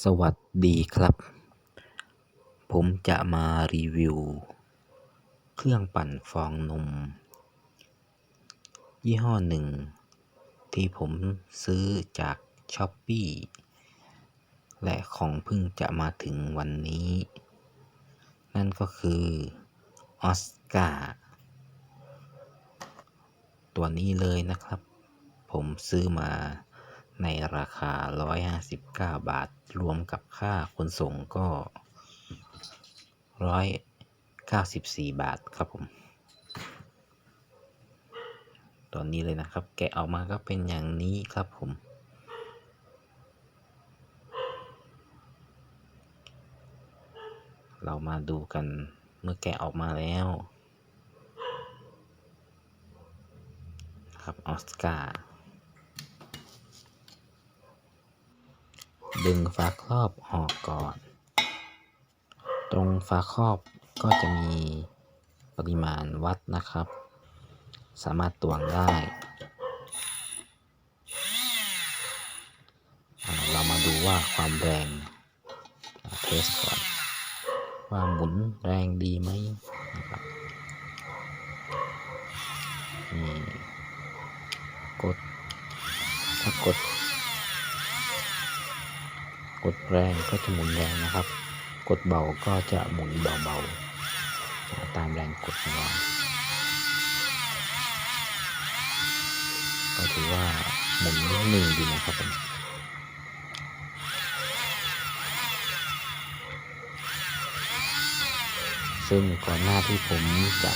สวัสดีครับ ผมจะมารีวิว เครื่องปั่นฟองนม ยี่ห้อหนึ่ง ที่ผมซื้อจากช้อปปี้และของเพิ่งจะมาถึงวันนี้ นั่นก็คือออสการ์ตัวนี้เลยนะครับ ผมซื้อมา ในราคา 159 บาท รวมกับค่าขนส่งก็ 194 บาทครับผมตัวนี้เลยนะครับ แกะออกมาก็เป็นอย่างนี้ครับผม เรามาดูกันเมื่อแกะออกมาแล้วครับออสการ์ ดึงฝาครอบออกก่อน ตรงฝาครอบก็จะมีปริมาณวัดนะครับ สามารถตวงได้ เรามาดูว่าความแรงเทสก่อน ว่าหมุนแรงดีไหมนะครับนี่กดถ้ากด กดแรงก็จะหมุนแรงนะครับ กดเบาก็จะหมุนเบาๆตามแรงกดของเราก็ถือว่าหมุนนิ่งดีนะครับผมซึ่งก่อนหน้าที่ผมจะ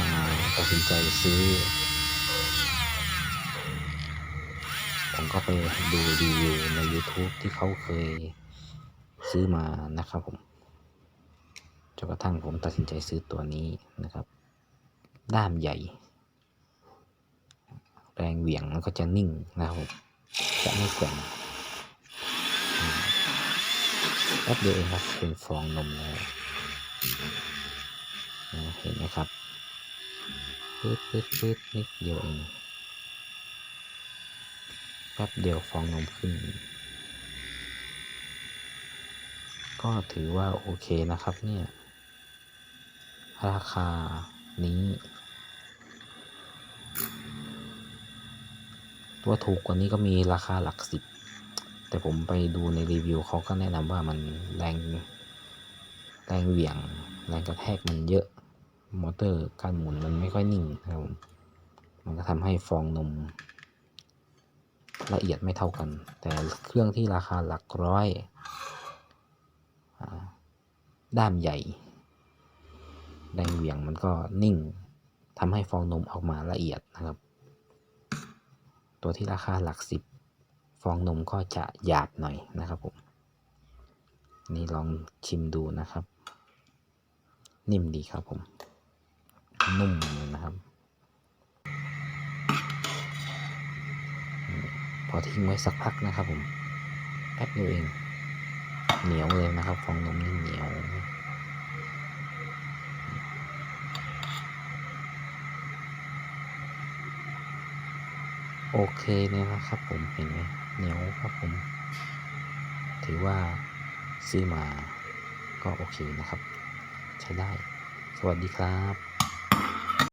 มาตัดสินใจซื้อ ผมก็ไปดูรีวิวใน YouTube ที่เขาเคยซื้อมานะครับผมจนกระทั่งผมตัดสินใจซื้อตัวนี้นะครับ ด้ามใหญ่ แรงเหวี่ยงมันก็จะนิ่งนะครับผมจะไม่แกว่งแป๊บเดียวเองครับเป็นฟองนมแล้วเห็นไหมครับปื๊ดปื๊ดปื๊ดนิดเดียวเอง แป๊บเดียวฟองนมขึ้น ก็ถือว่าโอเคนะครับเนี่ย ราคานี้ ตัวถูกกว่านี้ก็มีราคาหลักสิบ แต่ผมไปดูในรีวิวเขาก็แนะนำว่ามันแรง แรงเหวี่ยง แรงกระแทกมันเยอะ มอเตอร์การหมุนมันไม่ค่อยนิ่งครับผมมันก็ทำให้ฟองนม ละเอียดไม่เท่ากัน แต่เครื่องที่ราคาหลักร้อย ด้ามใหญ่ แรงเหวี่ยงมันก็นิ่งทำให้ฟองนมออกมาละเอียดนะครับ ตัวที่ราคาหลักสิบฟองนมก็จะหยาบหน่อยนะครับผม นี่ลองชิมดูนะครับ นิ่มดีครับผม นุ่มนะครับ อทิ้งไว้สักพักนะครับผมแป๊บเดียวเอง เหนียวเลยนะครับ ฟองนมนี่เหนียวโอเคเลยนะครับผมเห็นไหมเหนียวครับผม ถือว่าซื้อมาก็โอเคนะครับ ใช้ได้ สวัสดีครับ